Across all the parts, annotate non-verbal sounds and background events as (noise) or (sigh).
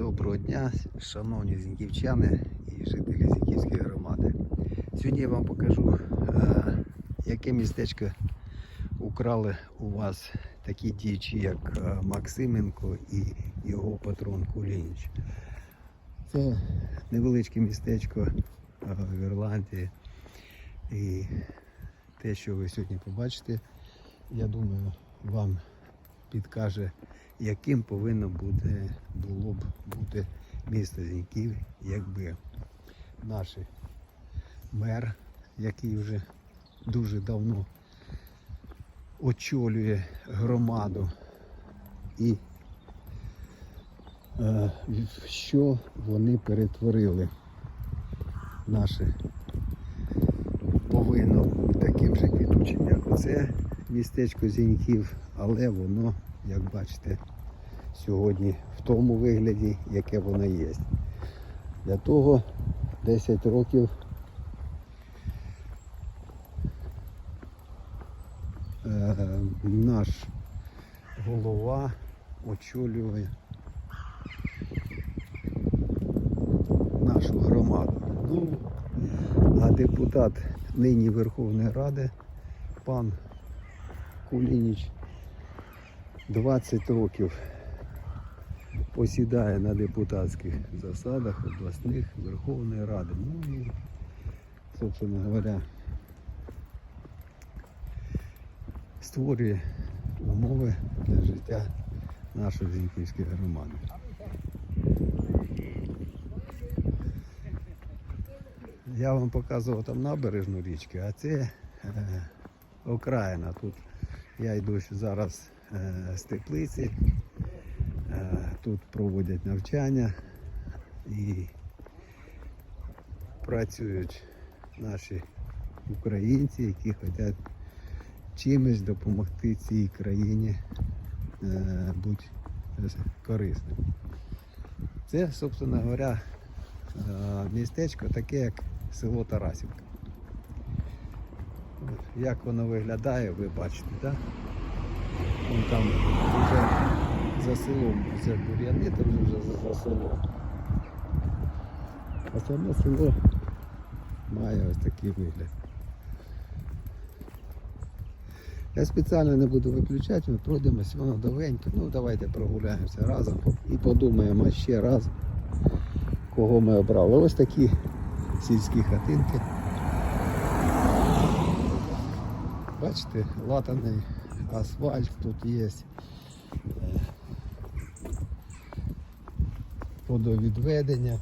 Доброго дня, шановні зіньківчани і жителі Зіньківської громади. Сьогодні я вам покажу, е, яке містечко украли у вас такі діячі, як е, Максименко і його патрон Кулініч. Це невеличке містечко е, в Ірландії. І те, що ви сьогодні побачите, я думаю, вам підкаже, яким повинно бути, було б бути місто Зіньків, якби наш мер, який вже дуже давно очолює громаду, і е, що вони перетворили. Наше повинно таким же квітучим, як оце містечко Зіньків, але воно, як бачите, сьогодні в тому вигляді, яке воно є. Для того 10 років е, наш голова очолює нашу громаду. Ну, а депутат нині Верховної Ради, пан Кулініч, 20 років посідає на депутатських засадах обласних Верховної Ради. Ну і, собственно говоря, створює умови для життя нашої Зіньківської громади. Я вам показував там набережну річки, а це е, окраїна. Тут я йду зараз е, з теплиці. Е, тут проводять навчання і працюють наші українці, які хочуть чимось допомогти цій країні е, бути корисним. Це, собственно говоря, містечко таке, як село Тарасівка. Як воно виглядає, ви бачите, так? Вон там вже за селом це бур'яни, там вже за, селом. А саме село має ось такий вигляд. Я спеціально не буду виключати, ми пройдемося, воно довеньке. Ну давайте прогуляємося разом і подумаємо ще раз, кого ми обрали. Ось такі сільські хатинки. Бачите, латаний асфальт тут є. Водовідведення.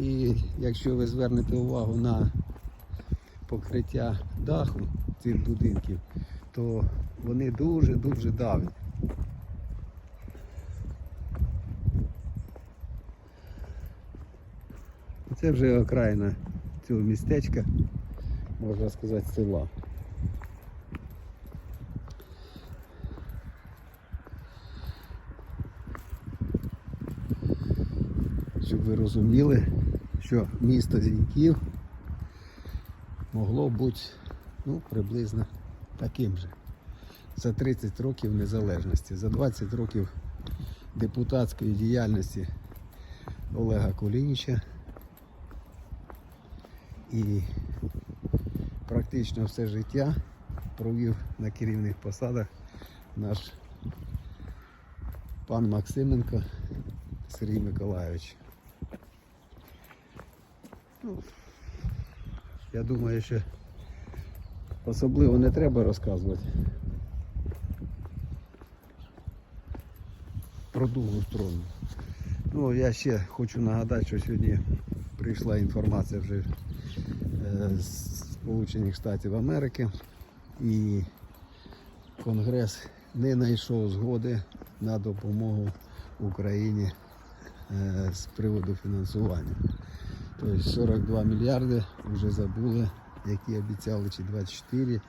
І якщо ви звернете увагу на покриття даху цих будинків, то вони дуже-дуже давні. Це вже окраїна цього містечка, можна сказати, села. Щоб ви розуміли, що місто Зіньків могло бути ну, приблизно таким же. За 30 років незалежності, за 20 років депутатської діяльності Олега Кулініча і практично все життя провів на керівних посадах наш пан Максименко Сергій Миколайович. Ну, я думаю, що особливо не треба розказувати про другу сторону. Ну, я ще хочу нагадати, що сьогодні прийшла інформація вже Сполучених Штатів Америки і Конгрес не знайшов згоди на допомогу Україні е, з приводу фінансування. Тобто 42 мільярди вже забули, які обіцяли, чи 24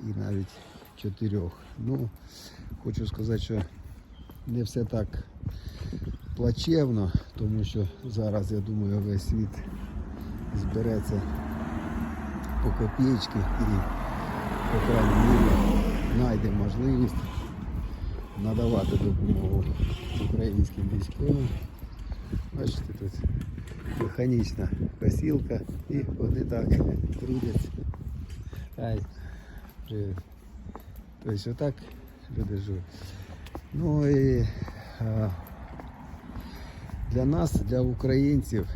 і навіть 4. Ну, хочу сказати, що не все так плачевно, тому що зараз, я думаю, весь світ збереться по копійки і, по крайній мірі, знайде можливість надавати допомогу українським військовим. Бачите, тут механічна косілка і вони так трудяться. Тобто отак люди живуть. Ну і а, для нас, для українців,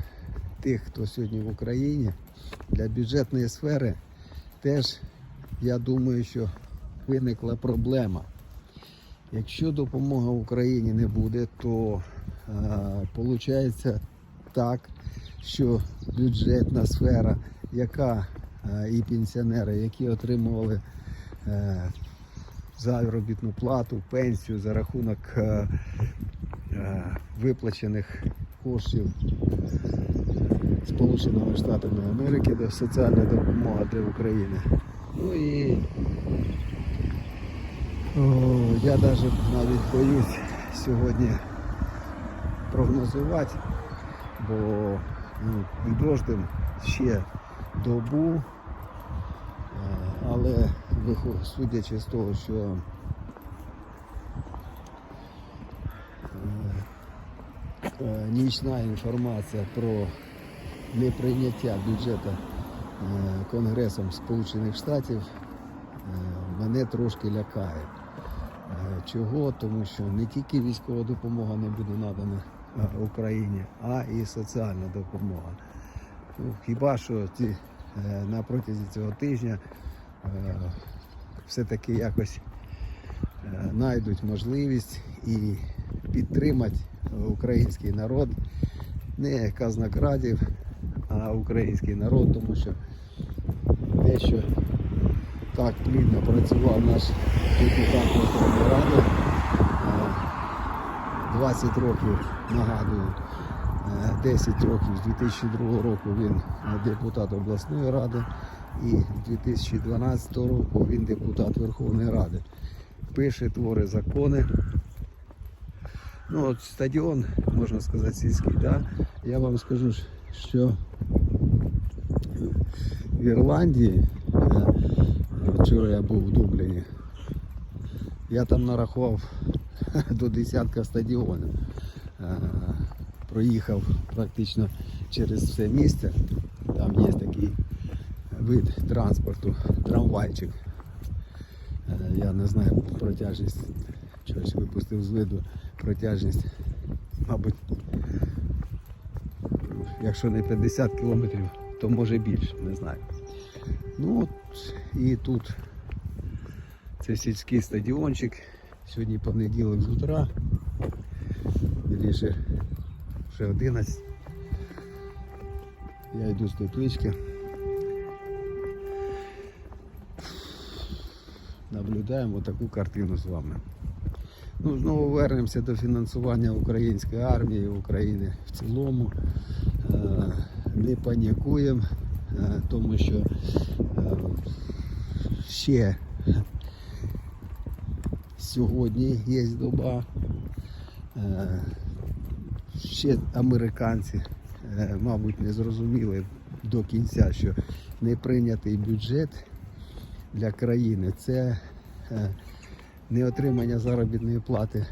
тих, хто сьогодні в Україні, для бюджетної сфери теж, я думаю, що виникла проблема. Якщо допомоги Україні не буде, то виходить так, що бюджетна сфера, яка а, і пенсіонери, які отримували е, заробітну плату, пенсію за рахунок е, е, виплачених коштів Сполученими Штатами Америки до соціальна допомога для України. Ну і о, я навіть навіть боюсь сьогодні прогнозувати, бо ну, підождемо ще добу, е, але судячи з того, що е, е, нічна інформація про неприйняття бюджету е, Конгресом Сполучених Штатів е, мене трошки лякає. Е, Чого? Тому що не тільки військова допомога не буде надана Україні, а і соціальна допомога. Ну, хіба що ці, на протязі цього тижня все-таки якось знайдуть можливість і підтримати український народ, не казнокрадів, а український народ, тому що те, що так плідно працював наш депутат Верховної Ради, е, 20 років нагадую, е, 10 років з 2002 року він е, депутат обласної ради і з 2012 року він депутат Верховної Ради. Пише твори закони. Ну, от стадіон, можна сказати, сільський, да? я вам скажу, що в Ірландії, вчора я був в Дубліні, я там нарахував (laughs) до десятка стадіонів. Проїхав практично через все місце. Там є такий вид транспорту, трамвайчик. Я не знаю протяжність, чогось випустив з виду протяжність, мабуть, якщо не 50 кілометрів, то може більше, не знаю. Ну от і тут це сільський стадіончик. Сьогодні понеділок з утра. Вірніше, вже 11. Я йду з теплички. Наблюдаємо таку картину з вами. Ну, знову вернемося до фінансування української армії, України в цілому. Е, Не панікуємо, е, тому що е, ще сьогодні є доба. Ще американці, мабуть, не зрозуміли до кінця, що не прийнятий бюджет для країни це е, не отримання заробітної плати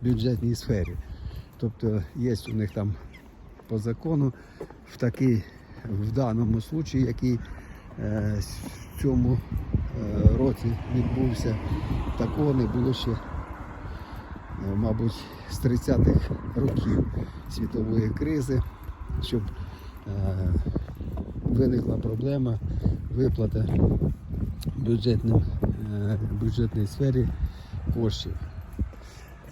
в бюджетній сфері. Тобто є у них там по закону в такий, в даному случаї, який е, в цьому е, році відбувся, такого не було ще, е, мабуть, з 30-х років світової кризи, щоб е, виникла проблема виплати бюджетним, е, бюджетній сфері коштів,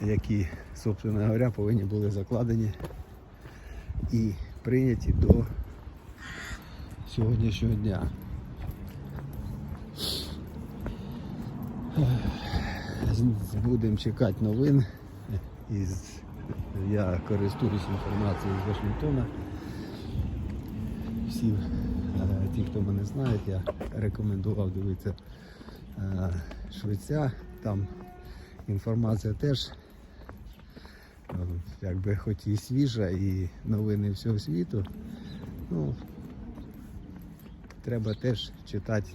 які, собственно говоря, повинні були закладені і прийняті до сьогоднішнього дня. Будемо чекати новин. Із, я користуюсь інформацією з Вашингтона. Всі е, ті, хто мене знають, я рекомендував дивитися е, Швеця. Там інформація теж е, якби хоч і свіжа, і новини всього світу. Ну, треба теж читати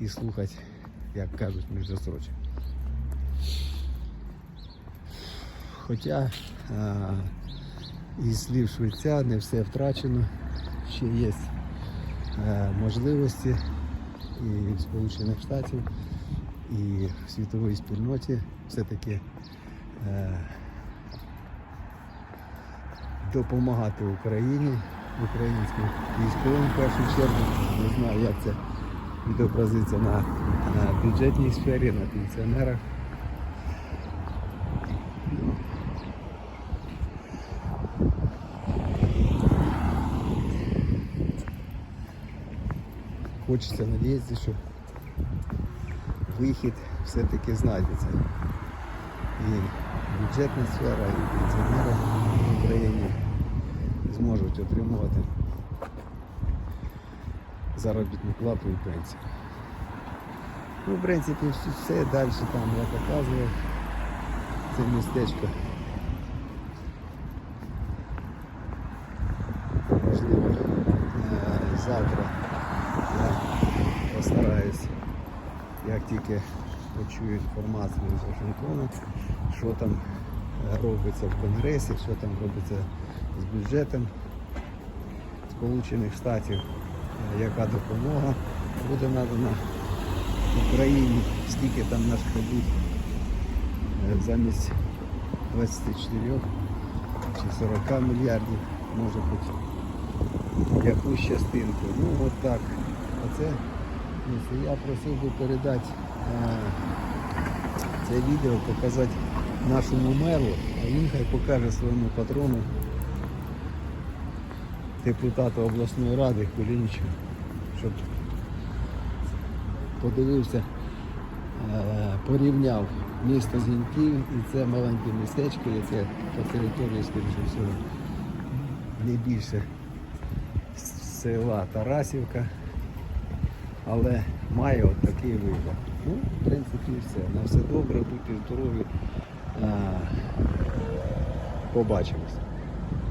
і слухати, як кажуть, між Хоча е, із слів швеця не все втрачено, ще є е, можливості і в Сполучених Штатів, і в світовій спільноті все-таки е, допомагати Україні, українським військовим в першу чергу. Не знаю, як це відобразиться на, на бюджетній сфері, на пенсіонерах. Хочеться надіятися, що вихід все-таки знайдеться. І бюджетна сфера, і пенсіонери в Україні зможуть отримувати заробітну плату і пенсію. Ну, в принципі, все, далі там я показував. Це містечко. Можливо, е, завтра я постараюсь, як тільки почую інформацію з Вашингтона, що там е, робиться в Конгресі, що там робиться з бюджетом Сполучених Штатів, е, яка допомога буде надана Україні, скільки там надходить е, замість 24 чи 40 мільярдів, може хоч якусь частинку. Ну от так. Оце якщо я просив би передати е, це відео, показати нашому меру, а він хай покаже своєму патрону, депутату обласної ради Кулінічу, щоб подивився, е, порівняв місто Зіньків і це маленьке містечко, яке по території, скоріше всього, не більше села Тарасівка, але має от такий вигляд. Ну, в принципі, все. На все добре, будьте здорові. Е, Побачимось.